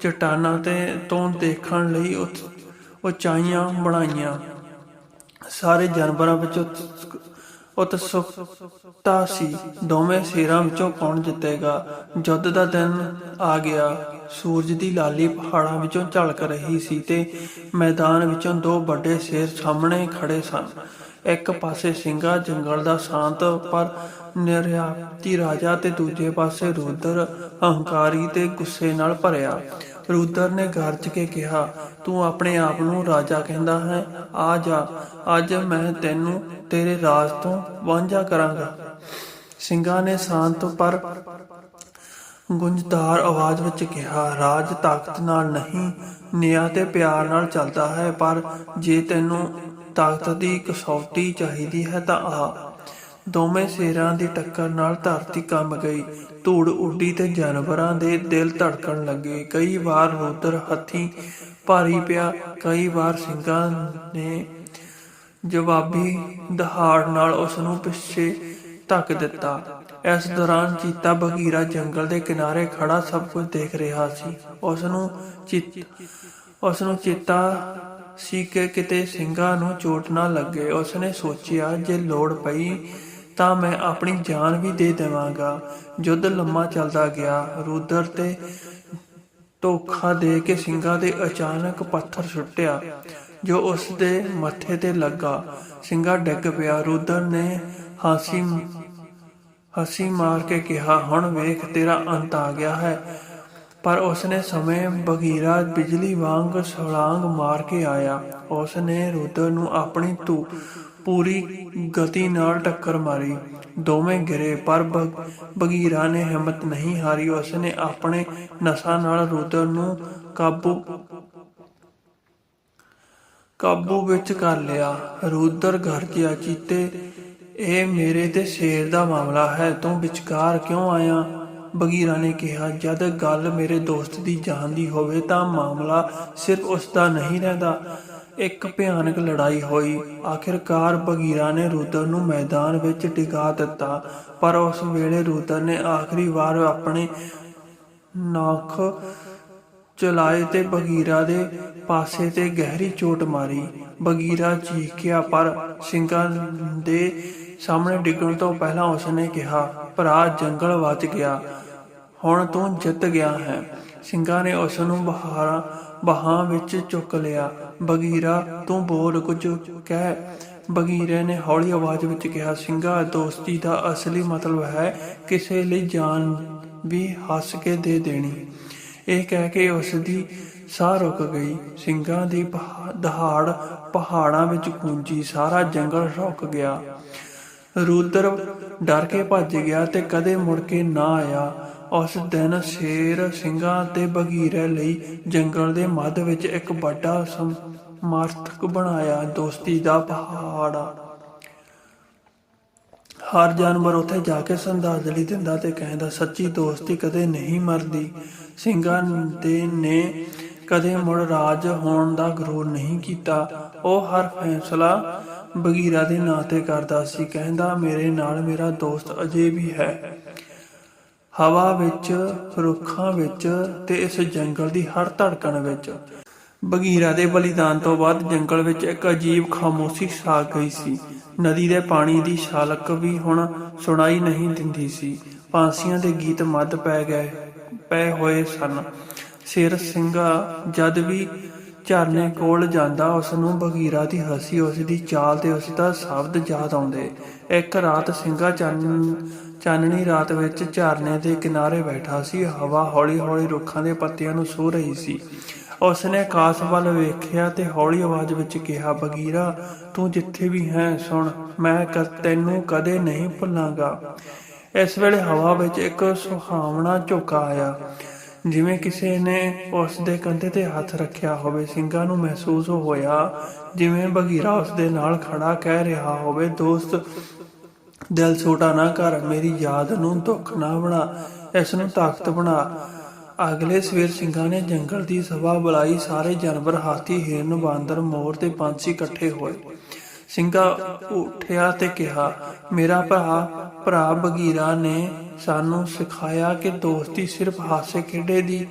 ਚਟਾਨਾਂ ਤੇ ਤੋਂ ਦੇਖਣ ਲਈ ਉਚ- ਉਚਾਈਆਂ ਬਣਾਈਆਂ। ਸਾਰੇ ਜਾਨਵਰਾਂ ਵਿੱਚ ਉਤਸੁਕਤਾ ਸੀ। ਦੋਵੇਂ ਸਿਰਾਂ ਵਿੱਚੋਂ ਕੌਣ ਜਿੱਤੇਗਾ? ਜੁੱਧ ਦਾ ਦਿਨ ਆ ਗਿਆ। ਸੂਰਜ ਦੀ ਲਾਲੀ ਪਹਾੜਾਂ ਵਿੱਚੋਂ ਝਲਕ ਰਹੀ ਸੀ ਤੇ ਮੈਦਾਨ ਵਿੱਚੋਂ ਦੋ ਵੱਡੇ ਸ਼ੇਰ ਸਾਹਮਣੇ ਖੜੇ ਸਨ। ਇੱਕ ਪਾਸੇ ਸਿੰਘਾ, ਜੰਗਲ ਦਾ ਸ਼ਾਂਤ ਪਰ ਨਿਰਯਾਤੀ ਰਾਜਾ ਤੇ ਦੂਜੇ ਪਾਸੇ ਰੁਦਰ ਹੰਕਾਰੀ ਤੇ ਗੁੱਸੇ ਨਾਲ ਭਰਿਆ। ਰੁਦਰ ਨੇ ਗਰਜ ਕੇ ਕਿਹਾ, ਤੂੰ ਆਪਣੇ ਆਪ ਨੂੰ ਰਾਜਾ ਕਹਿੰਦਾ ਹੈ। ਆ ਜਾ, ਅੱਜ ਮੈਂ ਤੈਨੂੰ ਤੇਰੇ ਰਾਜ ਤੋਂ ਵਾਂਝਾ ਕਰਾਂਗਾ। ਸਿੰਘਾਂ ਨੇ ਸ਼ਾਂਤ ਪਰ ਗੁੰਜਦਾਰ ਆਵਾਜ਼ ਵਿੱਚ ਕਿਹਾ, ਰਾਜ ਤਾਕਤ ਨਾਲ ਨਹੀਂ, ਨਿਆਂ ਤੇ ਪਿਆਰ ਨਾਲ ਚੱਲਦਾ ਹੈ, ਪਰ ਜੇ ਤੈਨੂੰ ਤਾਕਤ ਦੀ ਕਸੌਟੀ ਚਾਹੀਦੀ ਹੈ ਤਾਂ ਆ। ਦੋਵੇਂ ਸ਼ੇਰਾਂ ਦੀ ਟੱਕਰ ਨਾਲ ਧਰਤੀ ਕੰਬ ਗਈ। ਧੂੜ ਉੱਡੀ ਤੇ ਜਾਨਵਰਾਂ ਦੇ ਦਿਲ ਧੜਕਣ ਲੱਗੇ। ਕਈ ਵਾਰ ਰੁਦਰ ਹੱਥੀ ਭਾਰੀ ਪਿਆ, ਕਈ ਵਾਰ ਸਿੰਘਾਂ ਨੇ ਜਵਾਬੀ ਦਹਾੜ ਨਾਲ ਉਸ ਨੂੰ ਪਿੱਛੇ ਧੱਕ ਦਿੱਤਾ। ਇਸ ਦੌਰਾਨ ਚੀਤਾ ਬਗੀਰਾ ਜੰਗਲ ਦੇ ਕਿਨਾਰੇ ਖੜਾ ਸਭ ਕੁਝ ਦੇਖ ਰਿਹਾ ਸੀ। ਉਸ ਨੂੰ ਚਿੱਤ ਉਸ ਨੂੰ ਚੇਤਾ ਸੀ ਕਿ ਕਿਤੇ ਸਿੰਘਾਂ ਨੂੰ ਚੋਟ ਨਾ ਲੱਗੇ। ਉਸ ਨੇ ਸੋਚਿਆ, ਜੇ ਲੋੜ ਪਈ ਤਾਂ ਮੈਂ ਆਪਣੀ ਜਾਨ ਵੀ ਦੇ ਦੇਵਾਂਗਾ। ਯੁੱਧ ਲੰਮਾ ਚੱਲਦਾ ਗਿਆ। ਰੂਦਰ ਤੇ ਧੋਖਾ ਦੇ ਕੇ ਸਿੰਘਾਂ ਦੇ ਅਚਾਨਕ ਪੱਥਰ ਸੁੱਟਿਆ, ਜੋ ਉਸ ਦੇ ਮੱਥੇ ਤੇ ਲੱਗਾ। ਸਿੰਘਾ ਡਿੱਗ ਪਿਆ। ਰੁਦਰ ਨੇ ਹਾਸੀ ਹੱਸੀ ਮਾਰ ਕੇ ਕਿਹਾ, ਹੁਣ ਵੇਖ, ਤੇਰਾ ਅੰਤ ਆ ਗਿਆ ਹੈ। ਪਰ ਉਸਨੇ ਸਮੇਂ ਬਗੀਰਾ ਬਿਜਲੀ ਵਾਂਗ ਛਲਾਂਗ ਮਾਰ ਕੇ ਆਇਆ। ਉਸਨੇ ਰੁਦਰ ਨੂੰ ਆਪਣੀ ਧੂ ਪੂਰੀ ਗਤੀ ਨਾਲ ਟੱਕਰ ਮਾਰੀ। ਦੋਵੇਂ ਗਿਰੇ, ਪਰ ਬਗੀਰਾ ਨੇ ਹਿੰਮਤ ਨਹੀਂ ਹਾਰੀ। ਉਸਨੇ ਆਪਣੇ ਨਸਾਂ ਨਾਲ ਰੁਦਰ ਨੂੰ ਕਾਬੂ ਕਾਬੂ ਵਿੱਚ ਕਰ ਲਿਆ। ਰੁਦਰ ਘਰ ਗਰਜਿਆ ਚੀਤੇ ਇਹ ਮੇਰੇ ਤੇ ਸ਼ੇਰ ਦਾ ਮਾਮਲਾ ਹੈ। ਤੂੰ ਵਿਚਕਾਰ ਕਿਉਂ ਆਇਆ? ਬਗੀਰਾ ਨੇ ਕਿਹਾ, ਜਦ ਗੱਲ ਮੇਰੇ ਦੋਸਤ ਦੀ ਜਾਨ ਦੀ ਹੋਵੇ ਤਾਂ ਮਾਮਲਾ ਸਿਰਫ ਉਸ ਦਾ ਨਹੀਂ ਰਹਿੰਦਾ। ਇੱਕ ਭਿਆਨਕ ਲੜਾਈ ਹੋਈ। ਆਖਿਰਕਾਰ ਬਗੀਰਾ ਨੇ ਰੂਦਰ ਨੂੰ ਮੈਦਾਨ ਵਿੱਚ ਟਿਕਾ ਦਿੱਤਾ। ਪਰ ਉਸ ਵੇਲੇ ਰੂਦਰ ਨੇ ਆਖਰੀ ਵਾਰ ਆਪਣੇ ਨੱਖ ਚਲਾਏ ਤੇ ਬਗੀਰਾ ਦੇ ਪਾਸੇ ਤੇ ਗਹਿਰੀ ਚੋਟ ਮਾਰੀ। ਬਗੀਰਾ ਚੀਕਿਆ ਪਰ ਸਿੰਘਾਂ ਦੇ ਸਾਹਮਣੇ ਡਿੱਗਣ ਤੋਂ ਪਹਿਲਾਂ ਉਸਨੇ ਕਿਹਾ, ਭਰਾ, ਜੰਗਲ ਵੱਜ ਗਿਆ। ਹੁਣ ਤੂੰ ਜਿੱਤ ਗਿਆ ਹੈ। ਸਿੰਘਾਂ ਨੇ ਉਸ ਨੂੰ ਬਹਾਰਾਂ, ਬਾਹਾਂ ਵਿੱਚ ਚੁੱਕ ਲਿਆ। ਬਗੀਰਾ, ਤੂੰ ਬੋਲ ਕੁਝ ਕਹਿ। ਬਗੀਰੇ ਨੇ ਹੌਲੀ ਆਵਾਜ਼ ਵਿੱਚ ਕਿਹਾ, ਸਿੰਘਾ, ਦੋਸਤੀ ਦਾ ਅਸਲੀ ਮਤਲਬ ਹੈ ਕਿਸੇ ਲਈ ਜਾਨ ਵੀ ਹੱਸ ਕੇ ਦੇ ਦੇਣੀ। ਇਹ ਕਹਿ ਕੇ ਉਸ ਦੀ ਸਾਹ ਰੁਕ ਗਈ। ਸਿੰਘਾਂ ਦੀ ਪਹਾ- ਦਹਾੜ ਪਹਾੜਾਂ ਵਿੱਚ ਗੂੰਜੀ, ਸਾਰਾ ਜੰਗਲ ਰੁਕ ਗਿਆ। ਰੂਦਰ ਡਰ ਕੇ ਭੱਜ ਗਿਆ ਤੇ ਕਦੇ ਮੁੜ ਕੇ ਨਾ ਆਇਆ। ਉਸ ਦਿਨ ਸ਼ੇਰ ਸਿੰਘਾਂ ਤੇ ਬਗੀਰੇ ਲਈ ਜੰਗਲ ਦੇ ਮੱਧ ਵਿੱਚ ਇੱਕ ਵੱਡਾ ਸਮਰਥਕ ਬਣਾਇਆ ਦੋਸਤੀ ਦਾ ਪਹਾੜ। ਹਰ ਜਾਨਵਰ ਉੱਥੇ ਜਾ ਕੇ ਸੰਦਾਜਲੀ ਦਿੰਦਾ ਤੇ ਕਹਿੰਦਾ, ਸੱਚੀ ਦੋਸਤੀ ਕਦੇ ਨਹੀਂ ਮਰਦੀ। ਸਿੰਘਾਂ ਦੇ ਨੇ ਕਦੇ ਮੁੜ ਰਾਜ ਹੋਣ ਦਾ ਗਰੂਰ ਨਹੀਂ ਕੀਤਾ। ਉਹ ਹਰ ਫੈਸਲਾ ਬਗੀਰਾ ਦੇ ਨਾਂ ਤੇ ਕਰਦਾ ਸੀ, ਕਹਿੰਦਾ, ਮੇਰੇ ਨਾਲ ਮੇਰਾ ਦੋਸਤ ਅਜੇ ਵੀ ਹੈ। ਹਵਾ ਵਿੱਚ, ਰੁੱਖਾਂ ਵਿੱਚ ਤੇ ਇਸ ਜੰਗਲ ਦੀ ਹਰ ਧੜਕਣ ਵਿੱਚ। ਬਗੀਰਾ ਦੇ ਬਲੀਦਾਨ ਤੋਂ ਬਾਅਦ ਜੰਗਲ ਵਿੱਚ ਇੱਕ ਅਜੀਬ ਖਾਮੋਸ਼ੀ ਛਾ ਗਈ ਸੀ। ਨਦੀ ਦੇ ਪਾਣੀ ਦੀ ਛਲਕ ਵੀ ਹੁਣ ਸੁਣਾਈ ਨਹੀਂ ਦਿੰਦੀ ਸੀ। ਪਾਂਸੀਆਂ ਦੇ ਗੀਤ ਮੱਧ ਪੈ ਗਏ ਪਏ ਹੋਏ ਸਨ। ਸਿਰ ਸਿੰਘਾ ਜਦ ਵੀ ਝਰਨੇ ਕੋਲ ਜਾਂਦਾ ਉਸ ਨੂੰ ਬਗੀਰਾ ਦੀ ਹਸੀ ਉਸ ਦੀ ਚਾਲ ਤੇ ਉਸ ਦਾ ਸ਼ਬਦ ਯਾਦ ਆਉਂਦੇ। ਇੱਕ ਰਾਤ ਸਿੰਘਾ ਚੰਨ, ਚਾਨਣੀ ਰਾਤ ਵਿੱਚ ਝਰਨੇ ਦੇ ਕਿਨਾਰੇ ਬੈਠਾ ਸੀ, ਹਵਾ ਹੌਲੀ-ਹੌਲੀ ਰੁੱਖਾਂ ਦੇ ਪੱਤਿਆਂ ਨੂੰ ਸੂਹ ਰਹੀ ਸੀ। ਉਸਨੇ ਆਕਾਸ਼ ਵੱਲ ਵੇਖਿਆ ਤੇ ਹੌਲੀ ਆਵਾਜ਼ ਵਿੱਚ ਕਿਹਾ, ਬਗੀਰਾ, ਤੂੰ ਜਿੱਥੇ ਵੀ ਹੈ, ਸੁਣ, ਮੈਂ ਤੈਨੂੰ ਕਦੇ ਨਹੀਂ ਭੁੱਲਾਂਗਾ। ਇਸ ਵੇਲੇ ਹਵਾ ਵਿੱਚ ਇੱਕ ਸੁਹਾਵਣਾ ਝੋਕਾ ਆਇਆ। ਜਿਵੇਂ ਕਿਸੇ ਨੇ ਉਸ ਦੇ ਕੰਧੇ ਤੇ ਹੱਥ ਰੱਖਿਆ ਹੋਵੇ, ਸਿੰਘਾਂ ਨੂੰ ਮਹਿਸੂਸ ਹੋਇਆ ਜਿਵੇਂ ਬਗੀਰਾ ਉਸ ਦੇ ਨਾਲ ਖੜਾ ਕਹਿ ਰਿਹਾ ਹੋਵੇ, ਦੋਸਤ, ਦਿਲ ਛੋਟਾ ਨਾ ਕਰ, ਮੇਰੀ ਯਾਦ ਨੂੰ ਦੁੱਖ ਨਾ ਬਣਾ, ਇਸ ਨੂੰ ਤਾਕਤ ਬਣਾ। ਅਗਲੇ ਸਵੇਰ ਸਿੰਘਾਂ ਨੇ ਜੰਗਲ ਦੀ ਸਭਾ ਬੁਲਾਈ, ਸਾਰੇ ਜਾਨਵਰ ਹਾਥੀ, ਹਿਰਨ, ਬਾਂਦਰ, ਮੋਰ ਤੇ ਪੰਛੀ ਇਕੱਠੇ ਹੋਏ। ਸਿੰਘਾ ਉੱਠਿਆ ਤੇ ਕਿਹਾ, ਮੇਰਾ ਭਰਾ ਭਰਾ ਬਗੀਰਾ ਨੇ ਸਾਨੂੰ ਸਿਖਾਇਆ ਕਿ ਦੋਸਤੀ ਸਿਰਫ ਹਾਸੇ ਖੇਡੇ ਦੀ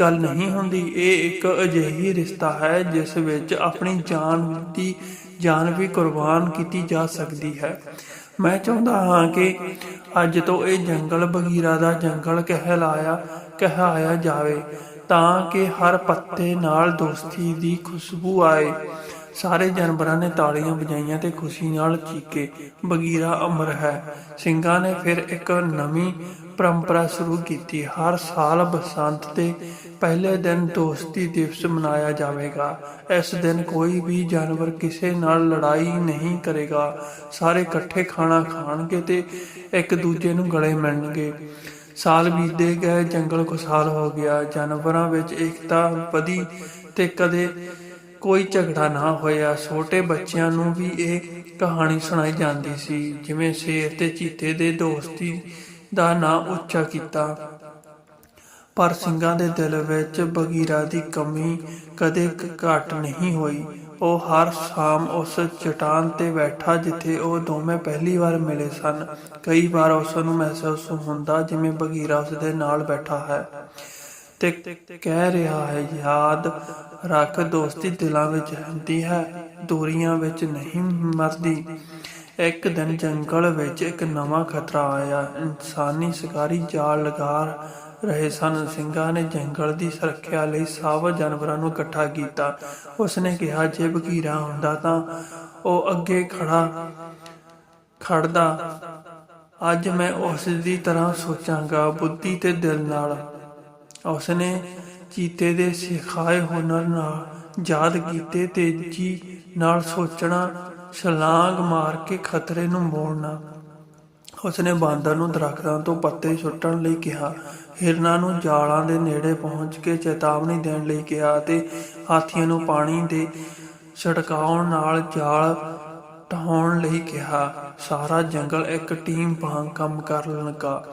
ਗੱਲ ਨਹੀਂ ਹੁੰਦੀ। ਇਹ ਇੱਕ ਅਜਿਹੀ ਰਿਸ਼ਤਾ ਹੈ, ਜਿਸ ਵਿੱਚ ਆਪਣੀ ਜਾਨ ਦੀ ਜਾਨ ਵੀ ਕੁਰਬਾਨ ਕੀਤੀ ਜਾ ਸਕਦੀ ਹੈ। ਮੈਂ ਚਾਹੁੰਦਾ ਹਾਂ ਕਿ ਅੱਜ ਤੋਂ ਇਹ ਜੰਗਲ ਬਗੀਰਾ ਦਾ ਜੰਗਲ ਕਹਿਲਾਇਆ, ਕਹਾਇਆ ਜਾਵੇ, ਤਾਂ ਕਿ ਹਰ ਪੱਤੇ ਨਾਲ ਦੋਸਤੀ ਦੀ ਖੁਸ਼ਬੂ ਆਏ। ਸਾਰੇ ਜਾਨਵਰਾਂ ਨੇ ਤਾਲੀਆਂ ਵਜਾਈਆਂ ਤੇ ਖੁਸ਼ੀ ਨਾਲ ਚੀਕੇ। ਬਗੀਰਾ ਅਮਰ ਹੈ। ਸਿੰਘਾਂ ਨੇ ਫਿਰ ਇੱਕ ਨਵੀਂ ਪਰੰਪਰਾ ਸ਼ੁਰੂ ਕੀਤੀ। ਹਰ ਸਾਲ ਬਸੰਤ ਦੇ ਪਹਿਲੇ ਦਿਨ ਦੋਸਤੀ ਦਿਵਸ ਮਨਾਇਆ ਜਾਵੇਗਾ। ਇਸ ਦਿਨ ਕੋਈ ਵੀ ਜਾਨਵਰ ਕਿਸੇ ਨਾਲ ਲੜਾਈ ਨਹੀਂ ਕਰੇਗਾ। ਸਾਰੇ ਇਕੱਠੇ ਖਾਣਾ ਖਾਣਗੇ ਤੇ ਇੱਕ ਦੂਜੇ ਨੂੰ ਗਲੇ ਮਿਲਣਗੇ। ਸਾਲ ਬੀਤਦੇ ਗਏ, ਜੰਗਲ ਖੁਸ਼ਹਾਲ ਹੋ ਗਿਆ। ਜਾਨਵਰਾਂ ਵਿੱਚ ਏਕਤਾ ਵਧੀ ਤੇ ਕਦੇ ਕੋਈ ਝਗੜਾ ਨਾ ਹੋਇਆ। ਛੋਟੇ ਬੱਚਿਆਂ ਨੂੰ ਵੀ ਇਹ ਕਹਾਣੀ ਸੁਣਾਈ ਜਾਂਦੀ ਸੀ, ਜਿਵੇਂ ਸ਼ੇਰ ਤੇ ਚੀਤੇ ਦੇ ਦੋਸਤੀ ਦਾ ਨਾਂ ਉੱਚਾ ਕੀਤਾ। ਪਰ ਸਿੰਘਾਂ ਦੇ ਦਿਲ ਵਿੱਚ ਬਗੀਰਾ ਦੀ ਕਮੀ ਕਦੇ ਕ- ਘੱਟ ਨਹੀਂ ਹੋਈ। ਉਹ ਹਰ ਸ਼ਾਮ ਉਸ ਚਟਾਨ ਤੇ ਬੈਠਾ, ਜਿੱਥੇ ਉਹ ਦੋਵੇਂ ਪਹਿਲੀ ਵਾਰ ਮਿਲੇ ਸਨ। ਕਈ ਵਾਰ ਉਸ ਨੂੰ ਮਹਿਸੂਸ ਹੁੰਦਾ ਜਿਵੇਂ ਬਗੀਰਾ ਉਸ ਦੇ ਨਾਲ ਬੈਠਾ ਹੈ। ਤੇ ਕਹਿ ਰਿਹਾ ਹੈ, ਯਾਦ ਰੱਖ ਦੋਸਤੀ ਦਿਲਾਂ ਵਿੱਚ ਹੁੰਦੀ ਹੈ, ਦੂਰੀਆਂ ਵਿੱਚ ਨਹੀਂ ਮਰਦੀ। ਇੱਕ ਦਿਨ ਜੰਗਲ ਵਿੱਚ ਇੱਕ ਨਵਾਂ ਖਤਰਾ ਆਇਆ। ਇਨਸਾਨੀ ਸ਼ਿਕਾਰੀ ਜਾਲ ਲਗਾ ਰਹੇ ਸਨ। ਸਿੰਘਾਂ ਨੇ ਜੰਗਲ ਦੀ ਸੁਰੱਖਿਆ ਲਈ ਸਭ ਜਾਨਵਰਾਂ ਨੂੰ ਇਕੱਠਾ ਕੀਤਾ। ਉਸਨੇ ਕਿਹਾ, ਜੇ ਬਗੀਰਾ ਹੁੰਦਾ ਤਾਂ ਉਹ ਅੱਗੇ ਖੜਾ, ਖੜਦਾ। ਅੱਜ ਮੈਂ ਉਸ ਦੀ ਤਰ੍ਹਾਂ ਸੋਚਾਂਗਾ, ਬੁੱਧੀ ਤੇ ਦਿਲ ਨਾਲ। ਉਸਨੇ ਚੀਤੇ ਦੇ ਸਿਖਾਏ ਹੁਨਰ ਨਾਲ ਯਾਦ ਕੀਤੇ ਤੇਜ਼ੀ ਨਾਲ ਸੋਚਣਾ, ਛਲਾਂਗ ਮਾਰ ਕੇ ਖਤਰੇ ਨੂੰ ਮੋੜਨਾ। ਉਸਨੇ ਬਾਂਦਰ ਨੂੰ ਦਰਖਤਾਂ ਤੋਂ ਪੱਤੇ ਸੁੱਟਣ ਲਈ ਕਿਹਾ, ਹਿਰਨਾਂ ਨੂੰ ਜਾਲਾਂ ਦੇ ਨੇੜੇ ਪਹੁੰਚ ਕੇ ਚੇਤਾਵਨੀ ਦੇਣ ਲਈ ਕਿਹਾ ਤੇ ਹਾਥੀਆਂ ਨੂੰ ਪਾਣੀ ਦੇ ਛੜਕਾਉਣ ਨਾਲ ਜਾਲ ਢਾਉਣ ਲਈ ਕਿਹਾ। ਸਾਰਾ ਜੰਗਲ ਇੱਕ ਟੀਮ ਵਾਂਗ ਕੰਮ ਕਰਨ ਲੱਗਾ।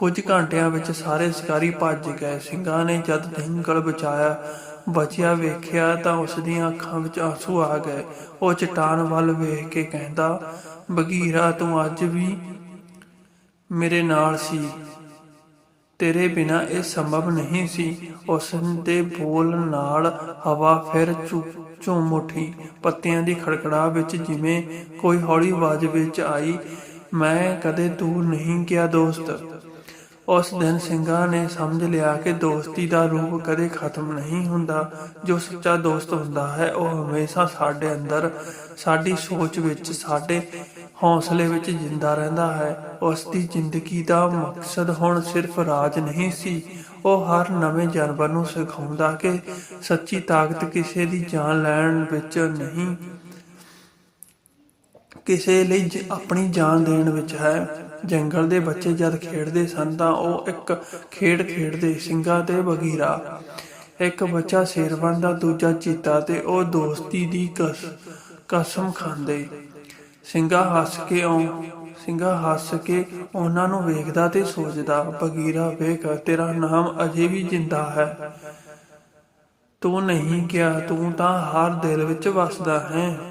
ਕੁਝ ਘੰਟਿਆਂ ਵਿੱਚ ਸਾਰੇ ਸ਼ਿਕਾਰੀ ਭੱਜ ਗਏ। ਸਿੰਘਾਂ ਨੇ ਜਦ ਢਿੰਗਲ ਬਚਾਇਆ, ਬਚਿਆ ਵੇਖਿਆ ਤਾਂ ਉਸ ਦੀਆਂ ਅੱਖਾਂ ਵਿੱਚ ਆਂਸੂ ਆ ਗਏ। ਉਹ ਚਟਾਨ ਵੱਲ ਵੇਖ ਕੇ ਕਹਿੰਦਾ ਬਗੀਰਾ ਤੂੰ ਅੱਜ ਵੀ ਮੇਰੇ ਨਾਲ ਸੀ। ਤੇਰੇ ਬਿਨਾ ਇਹ ਸੰਭਵ ਨਹੀਂ ਸੀ। ਉਸ ਦੇ ਬੋਲ ਨਾਲ ਹਵਾ ਫਿਰ ਝੂਮ ਉੱਠੀ। ਪੱਤਿਆਂ ਦੀ ਖੜਖੜਾ ਵਿੱਚ ਜਿਵੇਂ ਕੋਈ ਹੌਲੀ ਆਵਾਜ਼ ਵਿੱਚ ਆਈ, ਮੈਂ ਕਦੇ ਦੂਰ ਨਹੀਂ ਗਿਆ ਦੋਸਤ। ਉਸ ਦਿਨ ਸਿੰਘਾਂ ਨੇ ਸਮਝ ਲਿਆ ਕਿ ਦੋਸਤੀ ਦਾ ਰੂਪ ਕਦੇ ਖਤਮ ਨਹੀਂ ਹੁੰਦਾ। ਜੋ ਸੱਚਾ ਦੋਸਤ ਹੁੰਦਾ ਹੈ, ਉਹ ਹਮੇਸ਼ਾ ਸਾਡੇ ਅੰਦਰ, ਸਾਡੀ ਸੋਚ ਵਿੱਚ, ਸਾਡੇ ਹੌਸਲੇ ਵਿੱਚ ਜਿੰਦਾ ਰਹਿੰਦਾ ਹੈ। ਉਸ ਦੀ ਜ਼ਿੰਦਗੀ ਦਾ ਮਕਸਦ ਹੁਣ ਸਿਰਫ ਰਾਜ ਨਹੀਂ ਸੀ। ਉਹ ਹਰ ਨਵੇਂ ਜਾਨਵਰ ਨੂੰ ਸਿਖਾਉਂਦਾ ਕਿ ਸੱਚੀ ਤਾਕਤ ਕਿਸੇ ਦੀ ਜਾਨ ਲੈਣ ਵਿੱਚ ਨਹੀਂ ਕਿਸੇ ਲਈ ਆਪਣੀ ਜਾਨ ਦੇਣ ਵਿੱਚ ਹੈ, ਜੰਗਲ ਦੇ ਬੱਚੇ ਜਦ ਖੇਡਦੇ ਸਨ ਤਾਂ ਉਹ ਇੱਕ ਖੇਡ ਖੇਡਦੇ ਸਿੰਘਾਂ ਤੇ ਬਗੀਰਾ ਇੱਕ ਬੱਚਾ ਸ਼ੇਰ ਬਣਦਾ ਦੂਜਾ ਚੀਤਾ ਤੇ ਉਹ ਦੋਸਤੀ ਦੀ ਕਸਮ ਖਾਂਦੇ। ਸਿੰਘਾ ਹੱਸ ਕੇ ਉਹ ਸਿੰਘਾ ਹੱਸ ਕੇ ਉਹਨਾਂ ਨੂੰ ਵੇਖਦਾ ਤੇ ਸੋਚਦਾ ਬਗੀਰਾ ਵੇਖ, ਤੇਰਾ ਨਾਮ ਅਜੇ ਵੀ ਜਿੰਦਾ ਹੈ। ਤੂੰ ਨਹੀਂ ਗਿਆ, ਤੂੰ ਤਾਂ ਹਰ ਦਿਲ ਵਿੱਚ ਵਸਦਾ ਹੈ।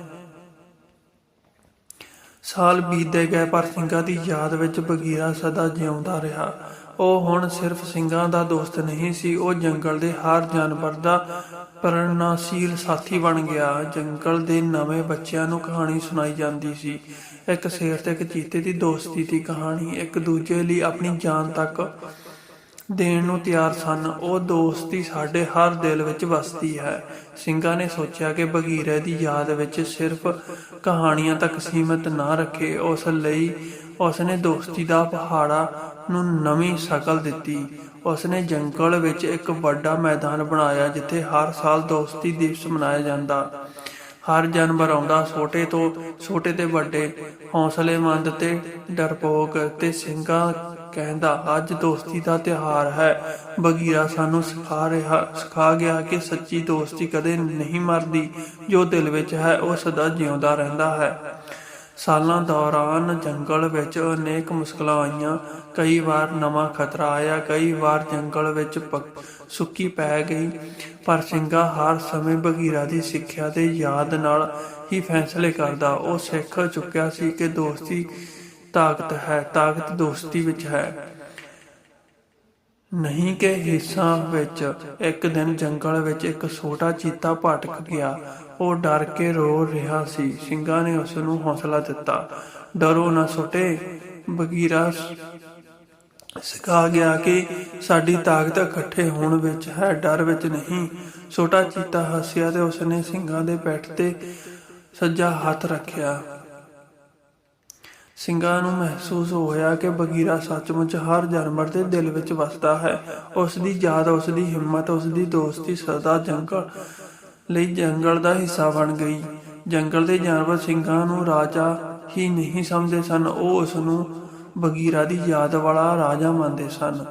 ਸਾਲ ਬੀਤਦੇ ਗਏ ਪਰ ਸਿੰਘਾਂ ਦੀ ਯਾਦ ਵਿੱਚ ਬਗੀਰਾ ਸਦਾ ਜਿਉਂਦਾ ਰਿਹਾ। ਉਹ ਹੁਣ ਸਿਰਫ ਸਿੰਘਾਂ ਦਾ ਦੋਸਤ ਨਹੀਂ ਸੀ, ਉਹ ਜੰਗਲ ਦੇ ਹਰ ਜਾਨਵਰ ਦਾ ਪ੍ਰਣਾਸ਼ੀਲ ਸਾਥੀ ਬਣ ਗਿਆ। ਜੰਗਲ ਦੇ ਨਵੇਂ ਬੱਚਿਆਂ ਨੂੰ ਕਹਾਣੀ ਸੁਣਾਈ ਜਾਂਦੀ ਸੀ। ਇੱਕ ਸ਼ੇਰ ਤੇ ਇੱਕ ਚੀਤੇ ਦੀ ਦੋਸਤੀ ਦੀ ਕਹਾਣੀ ਇੱਕ ਦੂਜੇ ਲਈ ਆਪਣੀ ਜਾਨ ਤੱਕ ਦੇਣ ਨੂੰ ਤਿਆਰ ਸਨ। ਉਹ ਦੋਸਤੀ ਸਾਡੇ ਹਰ ਦਿਲ ਵਿੱਚ ਵਸਦੀ ਹੈ। ਸਿੰਘਾਂ ਨੇ ਸੋਚਿਆ ਕਿ ਬਗੀਰੇ ਦੀ ਯਾਦ ਵਿੱਚ ਸਿਰਫ ਕਹਾਣੀਆਂ ਤੱਕ ਸੀਮਿਤ ਨਾ ਰੱਖੇ। ਉਸ ਲਈ ਉਸਨੇ ਦੋਸਤੀ ਦਾ ਪਹਾੜਾ ਨੂੰ ਨਵੀਂ ਸ਼ਕਲ ਦਿੱਤੀ। ਉਸਨੇ ਜੰਗਲ ਵਿੱਚ ਇੱਕ ਵੱਡਾ ਮੈਦਾਨ ਬਣਾਇਆ, ਜਿੱਥੇ ਹਰ ਸਾਲ ਦੋਸਤੀ ਦਿਵਸ ਮਨਾਇਆ ਜਾਂਦਾ। ਹਰ ਜਾਨਵਰ ਆਉਂਦਾ, ਛੋਟੇ ਤੋਂ ਛੋਟੇ ਤੇ ਵੱਡੇ, ਹੌਸਲੇਮੰਦ ਤੇ ਡਰਪੋਕ ਤੇ ਸਿੰਘਾਂ ਕਹਿੰਦਾ, ਅੱਜ ਦੋਸਤੀ ਦਾ ਤਿਉਹਾਰ ਹੈ। ਬਗੀਰਾ ਸਾਨੂੰ ਸਿਖਾ ਰਿਹਾ, ਸਿਖਾ ਗਿਆ ਕਿ ਸੱਚੀ ਦੋਸਤੀ ਕਦੇ ਨਹੀਂ ਮਰਦੀ। ਜੋ ਦਿਲ ਵਿੱਚ ਹੈ, ਉਹ ਸਦਾ ਜਿਉਂਦਾ ਰਹਿੰਦਾ ਹੈ। ਸਾਲਾਂ ਦੌਰਾਨ ਜੰਗਲ ਵਿੱਚ ਅਨੇਕ ਮੁਸ਼ਕਲਾਂ ਆਈਆਂ। ਕਈ ਵਾਰ ਨਵਾਂ ਖਤਰਾ ਆਇਆ, ਕਈ ਵਾਰ ਜੰਗਲ ਵਿੱਚ ਸੁੱਕੀ ਪੈ ਗਈ। ਪਰ ਸਿੰਘਾ ਹਰ ਸਮੇਂ ਬਗੀਰਾ ਦੀ ਸਿੱਖਿਆ ਤੇ ਯਾਦ ਨਾਲ ਹੀ ਫੈਸਲੇ ਕਰਦਾ। ਉਹ ਸਿੱਖ ਚੁੱਕਿਆ ਸੀ ਕਿ ਦੋਸਤੀ ਤਾਕਤ ਹੈ, ਤਾਕਤ ਦੋਸਤੀ ਵਿੱਚ ਹੈ। ਨਹੀਂ ਕਿ ਹਿੱਸਾਂ ਵਿੱਚ ਇੱਕ ਦਿਨ ਜੰਗਲ ਵਿੱਚ ਇੱਕ ਛੋਟਾ ਚੀਤਾ ਭਟਕ ਗਿਆ। ਉਹ ਡਰ ਕੇ ਰੋ ਰਿਹਾ ਸੀ। ਸਿੰਘਾਂ ਨੇ ਉਸ ਨੂੰ ਹੌਸਲਾ ਦਿੱਤਾ। ਡਰੋ ਨਾ ਛੋਟੇ। ਬਗੀਰਾ ਸਿਖਾ ਗਿਆ ਕਿ ਸਾਡੀ ਤਾਕਤ ਇਕੱਠੇ ਹੋਣ ਵਿੱਚ ਹੈ, ਡਰ ਵਿੱਚ ਨਹੀਂ। ਛੋਟਾ ਚੀਤਾ ਹੱਸਿਆ ਤੇ ਉਸਨੇ ਸਿੰਘਾਂ ਦੇ ਪੈਠ ਤੇ ਸੱਜਾ ਹੱਥ ਰੱਖਿਆ। ਸਿੰਘਾਂ ਨੂੰ ਮਹਿਸੂਸ ਹੋਇਆ ਕਿ ਬਗੀਰਾ ਸੱਚਮੁੱਚ ਹਰ ਜਾਨਵਰ ਦੇ ਦਿਲ ਵਿੱਚ ਵਸਦਾ ਹੈ। ਉਸ ਦੀ ਯਾਦ ਉਸ ਦੀ ਹਿੰਮਤ ਉਸ ਦੀ ਦੋਸਤੀ ਸਦਾ ਜੰਗਲ ਲਈ ਜੰਗਲ ਦਾ ਹਿੱਸਾ ਬਣ ਗਈ। ਜੰਗਲ ਦੇ ਜਾਨਵਰ ਸਿੰਘਾਂ ਨੂੰ ਰਾਜਾ ਹੀ ਨਹੀਂ ਸਮਝਦੇ ਸਨ। ਉਹ ਉਸ ਨੂੰ ਬਗੀਰਾ ਦੀ ਯਾਦ ਵਾਲਾ ਰਾਜਾ ਮੰਨਦੇ ਸਨ।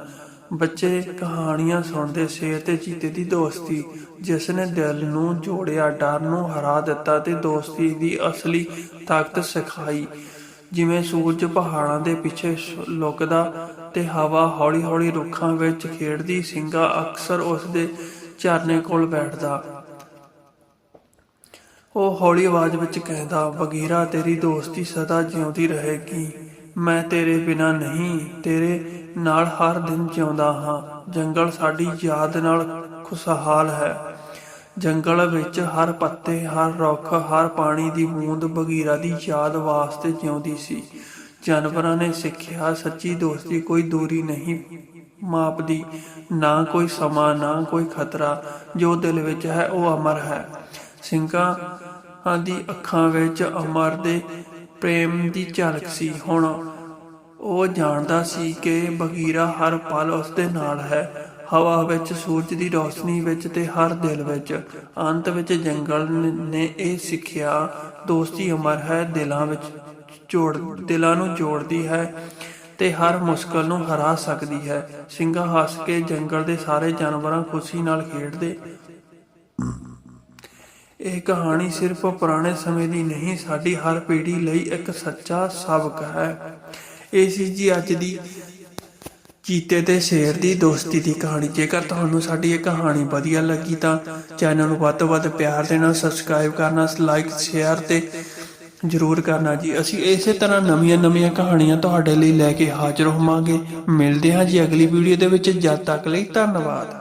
ਬੱਚੇ ਕਹਾਣੀਆਂ ਸੁਣਦੇ, ਸ਼ੇਰ ਤੇ ਚੀਤੇ ਦੀ ਦੋਸਤੀ, ਜਿਸ ਨੇ ਦਿਲ ਨੂੰ ਜੋੜਿਆ, ਡਰ ਨੂੰ ਹਰਾ ਦਿੱਤਾ ਤੇ ਦੋਸਤੀ ਦੀ ਅਸਲੀ ਤਾਕਤ ਸਿਖਾਈ। ਜਿਵੇਂ ਸੂਰਜ ਪਹਾੜਾਂ ਦੇ ਪਿੱਛੇ ਲੁਕਦਾ ਤੇ ਹਵਾ ਹੌਲੀ-ਹੌਲੀ ਰੁੱਖਾਂ ਵਿੱਚ ਖੇਡਦੀ, ਸਿੰਘਾ ਅਕਸਰ ਉਸ ਦੇ ਝਰਨੇ ਕੋਲ ਬੈਠਦਾ। ਉਹ ਹੌਲੀ ਆਵਾਜ਼ ਵਿੱਚ ਕਹਿੰਦਾ, ਵਗੀਰਾ, ਤੇਰੀ ਦੋਸਤੀ ਸਦਾ ਜਿਉਂਦੀ ਰਹੇਗੀ। ਮੈਂ ਤੇਰੇ ਬਿਨਾ ਨਹੀਂ, ਤੇਰੇ ਨਾਲ ਹਰ ਦਿਨ ਜਿਉਂਦਾ ਹਾਂ। ਜੰਗਲ ਸਾਡੀ ਯਾਦ ਨਾਲ ਖੁਸ਼ਹਾਲ ਹੈ। ਜੰਗਲ ਵਿੱਚ ਹਰ ਪੱਤੇ, ਹਰ ਰੁੱਖ, ਹਰ ਪਾਣੀ ਦੀ ਬੂੰਦ ਬਗੀਰਾ ਦੀ ਯਾਦ ਵਾਸਤੇ ਜਿਉਂਦੀ ਸੀ। ਜਾਨਵਰਾਂ ਨੇ ਸਿੱਖਿਆ, ਸੱਚੀ ਦੋਸਤੀ ਕੋਈ ਦੂਰੀ ਨਹੀਂ ਮਾਪਦੀ। ਨਾ ਕੋਈ ਸਮਾਂ, ਨਾ ਕੋਈ ਖਤਰਾ, ਜੋ ਦਿਲ ਵਿੱਚ ਹੈ ਉਹ ਅਮਰ ਹੈ। ਸਿੰਘਾਂ ਦੀ ਅੱਖਾਂ ਵਿੱਚ ਅਮਰ ਦੇ ਪ੍ਰੇਮ ਦੀ ਝਲਕ ਸੀ। ਹੁਣ ਉਹ ਜਾਣਦਾ ਸੀ ਕਿ ਬਗੀਰਾ ਹਰ ਪਲ ਉਸ ਦੇ ਨਾਲ ਹੈ। ਹਵਾ ਵਿੱਚ, ਸੂਰਜ ਦੀ ਰੋਸ਼ਨੀ ਵਿੱਚ ਤੇ ਹਰ ਦਿਲ ਵਿੱਚ। ਅੰਤ ਵਿੱਚ ਜੰਗਲ ਨੇ ਇਹ ਸਿੱਖਿਆ, ਦੋਸਤੀ ਅਮਰ ਹੈ ਦਿਲਾਂ ਵਿੱਚ ਜੋੜ, ਦਿਲਾਂ ਨੂੰ ਜੋੜਦੀ ਹੈ ਤੇ ਹਰ ਮੁਸ਼ਕਲ ਨੂੰ ਹਰਾ ਸਕਦੀ ਹੈ। ਸਿੰਘਾ ਹੱਸ ਕੇ ਜੰਗਲ ਦੇ ਸਾਰੇ ਜਾਨਵਰਾਂ ਖੁਸ਼ੀ ਨਾਲ ਖੇਡਦੇ। ਇਹ ਕਹਾਣੀ ਸਿਰਫ ਪੁਰਾਣੇ ਸਮੇਂ ਦੀ ਨਹੀਂ, ਸਾਡੀ ਹਰ ਪੀੜ੍ਹੀ ਲਈ ਇੱਕ ਸੱਚਾ ਸਬਕ ਹੈ। ਇਹ ਸੀ ਜੀ ਅੱਜ ਦੀ ਚੀਤੇ ਤੇ ਸ਼ੇਰ ਦੀ ਦੋਸਤੀ ਦੀ ਕਹਾਣੀ। ਜੇਕਰ ਤੁਹਾਨੂੰ ਸਾਡੀ ਇਹ ਕਹਾਣੀ ਵਧੀਆ ਲੱਗੀ ਤਾਂ ਚੈਨਲ ਨੂੰ ਵੱਧ ਤੋਂ ਵੱਧ ਪਿਆਰ ਦੇਣਾ ਸਬਸਕ੍ਰਾਈਬ ਕਰਨਾ ਲਾਈਕ ਸ਼ੇਅਰ ਤੇ ਜਰੂਰ ਕਰਨਾ ਜੀ। ਅਸੀਂ ਇਸੇ ਤਰ੍ਹਾਂ ਨਵੀਆਂ-ਨਵੀਆਂ ਕਹਾਣੀਆਂ ਤੁਹਾਡੇ ਲਈ ਲੈ ਕੇ ਹਾਜ਼ਰ ਹੋਵਾਂਗੇ। ਮਿਲਦੇ ਹਾਂ ਜੀ ਅਗਲੀ ਵੀਡੀਓ ਦੇ ਵਿੱਚ। ਜਦ ਤੱਕ ਲਈ ਧੰਨਵਾਦ।